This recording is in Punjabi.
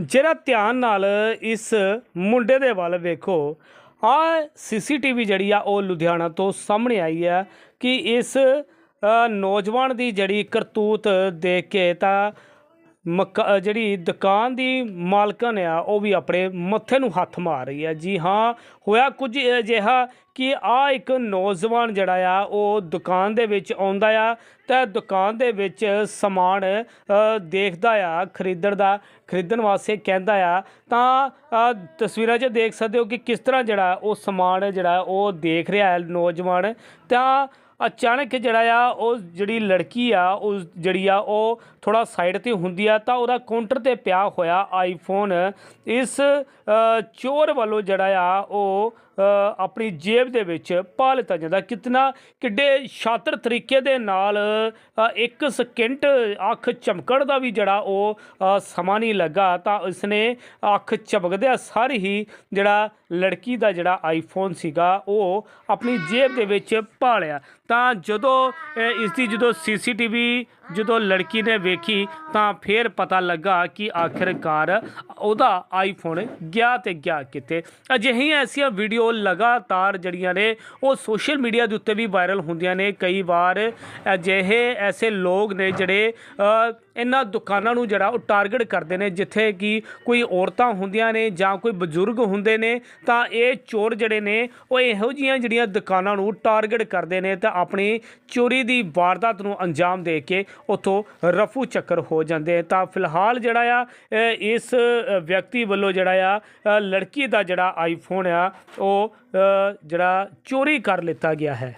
ਜਿਹੜਾ ਧਿਆਨ ਨਾਲ ਇਸ ਮੁੰਡੇ ਦੇ ਵੱਲ ਵੇਖੋ, ਆ ਸੀਸੀਟੀਵੀ ਜਿਹੜੀ ਆ ਉਹ ਲੁਧਿਆਣਾ ਤੋਂ ਸਾਹਮਣੇ ਆਈ ਆ ਕਿ ਇਸ ਨੌਜਵਾਨ ਦੀ ਜਿਹੜੀ ਕਰਤੂਤ ਦੇਖ ਕੇ ਤਾਂ ਮਕਾ ਜਿਹੜੀ ਦੁਕਾਨ ਦੀ ਮਾਲਕਨ ਆ, ਉਹ ਵੀ ਆਪਣੇ ਮੱਥੇ ਨੂੰ ਹੱਥ ਮਾਰ ਰਹੀ ਹੈ ਜੀ ਹਾਂ, ਹੋਇਆ ਕੁਝ ਅਜਿਹਾ ਕਿ ਆ ਇੱਕ ਨੌਜਵਾਨ ਜਿਹੜਾ ਆ, ਉਹ ਦੁਕਾਨ ਦੇ ਵਿੱਚ ਆਉਂਦਾ ਆ ਤਾਂ ਦੁਕਾਨ ਦੇ ਵਿੱਚ ਸਮਾਨ ਦੇਖਦਾ ਆ, ਖਰੀਦਣ ਦਾ, ਖਰੀਦਣ ਵਾਸਤੇ ਕਹਿੰਦਾ ਆ। ਤਾਂ ਤਸਵੀਰਾਂ 'ਚ ਦੇਖ ਸਕਦੇ ਹੋ ਕਿ ਕਿਸ ਤਰ੍ਹਾਂ ਜਿਹੜਾ ਉਹ ਸਮਾਨ ਜਿਹੜਾ ਉਹ ਦੇਖ ਰਿਹਾ ਹੈ ਨੌਜਵਾਨ। ਤਾਂ ਅਚਾਨਕ ਜਿਹੜਾ ਆ, ਉਹ ਜਿਹੜੀ ਲੜਕੀ ਆ, ਉਸ ਜਿਹੜੀ ਆ, ਉਹ ਥੋੜਾ ਸਾਈਡ ਤੇ ਹੁੰਦੀ ਆ, ਤਾਂ ਉਹਦਾ ਕਾਊਂਟਰ ਤੇ ਪਿਆ ਹੋਇਆ ਆਈਫੋਨ ਇਸ ਚੋਰ ਵੱਲੋਂ ਜਿਹੜਾ ਆ, ਉਹ ਆਪਣੀ ਜੇਬ ਦੇ ਵਿੱਚ ਪਾ ਲਿੱਤਾ ਜਾਂਦਾ। ਕਿਤਨਾ ਕਿੱਡੇ ਸ਼ਾਤਰ ਤਰੀਕੇ ਦੇ ਨਾਲ ਇੱਕ ਸਕਿੰਟ ਅੱਖ ਚਮਕਣ ਦਾ ਵੀ ਜਿਹੜਾ ਉਹ ਸਮਾਂ ਨਹੀਂ ਲੱਗਾ। ਤਾਂ ਉਸਨੇ ਅੱਖ ਚਮਕਦਿਆਂ ਸਾਰੀ ਹੀ ਜਿਹੜਾ ਲੜਕੀ ਦਾ ਜਿਹੜਾ ਆਈਫੋਨ ਸੀਗਾ ਉਹ ਆਪਣੀ ਜੇਬ ਦੇ ਵਿੱਚ ਪਾ ਲਿਆ। ਤਾਂ ਜਦੋਂ ਅ, ਇਸ ਦੀ ਜਦੋਂ ਸੀਸੀਟੀਵੀ ਜਦੋਂ ਲੜਕੀ ਨੇ ਵੇਖੀ ਤਾਂ ਫੇਰ ਪਤਾ ਲੱਗਾ ਕਿ ਆਖਿਰਕਾਰ ਉਹਦਾ ਆਈਫੋਨ ਗਿਆ ਤੇ ਗਿਆ ਕਿਤੇ ਅਜਿਹੀਆਂ ਐਸੀਆਂ ਵੀਡੀਓ ਲਗਾਤਾਰ ਜਿਹੜੀਆਂ ਨੇ, ਉਹ ਸੋਸ਼ਲ ਮੀਡੀਆ ਦੇ ਉੱਤੇ ਵੀ ਵਾਇਰਲ ਹੁੰਦੀਆਂ ਨੇ। ਕਈ ਵਾਰ ਅਜਿਹੇ ਐਸੇ ਲੋਕ ਨੇ ਜਿਹੜੇ ਇਹਨਾਂ ਦੁਕਾਨਾਂ ਨੂੰ ਜਿਹੜਾ ਉਹ ਟਾਰਗੇਟ ਕਰਦੇ ਨੇ, ਜਿੱਥੇ ਕਿ ਕੋਈ ਔਰਤਾਂ ਹੁੰਦੀਆਂ ਨੇ ਜਾਂ ਕੋਈ ਬਜ਼ੁਰਗ ਹੁੰਦੇ ਨੇ, ਤਾਂ ਇਹ ਚੋਰ ਜਿਹੜੇ ਨੇ, ਉਹ ਇਹੋ ਜਿਹੀਆਂ ਜਿਹੜੀਆਂ ਦੁਕਾਨਾਂ ਨੂੰ ਟਾਰਗੇਟ ਕਰਦੇ ਨੇ ਤਾਂ ਆਪਣੀ ਚੋਰੀ ਦੀ ਵਾਰਦਾਤ ਨੂੰ ਅੰਜਾਮ ਦੇ ਕੇ ਉਥੋਂ ਰਫੂ ਚੱਕਰ ਹੋ ਜਾਂਦੇ ਤਾਂ ਫਿਲਹਾਲ ਜਿਹੜਾ ਆ ਇਸ ਵਿਅਕਤੀ ਵੱਲੋਂ ਜਿਹੜਾ ਆ ਲੜਕੀ ਦਾ ਜਿਹੜਾ ਆਈਫੋਨ ਆ, ਉਹ ਅ, ਜਿਹੜਾ ਚੋਰੀ ਕਰ ਲਿੱਤਾ ਗਿਆ ਹੈ।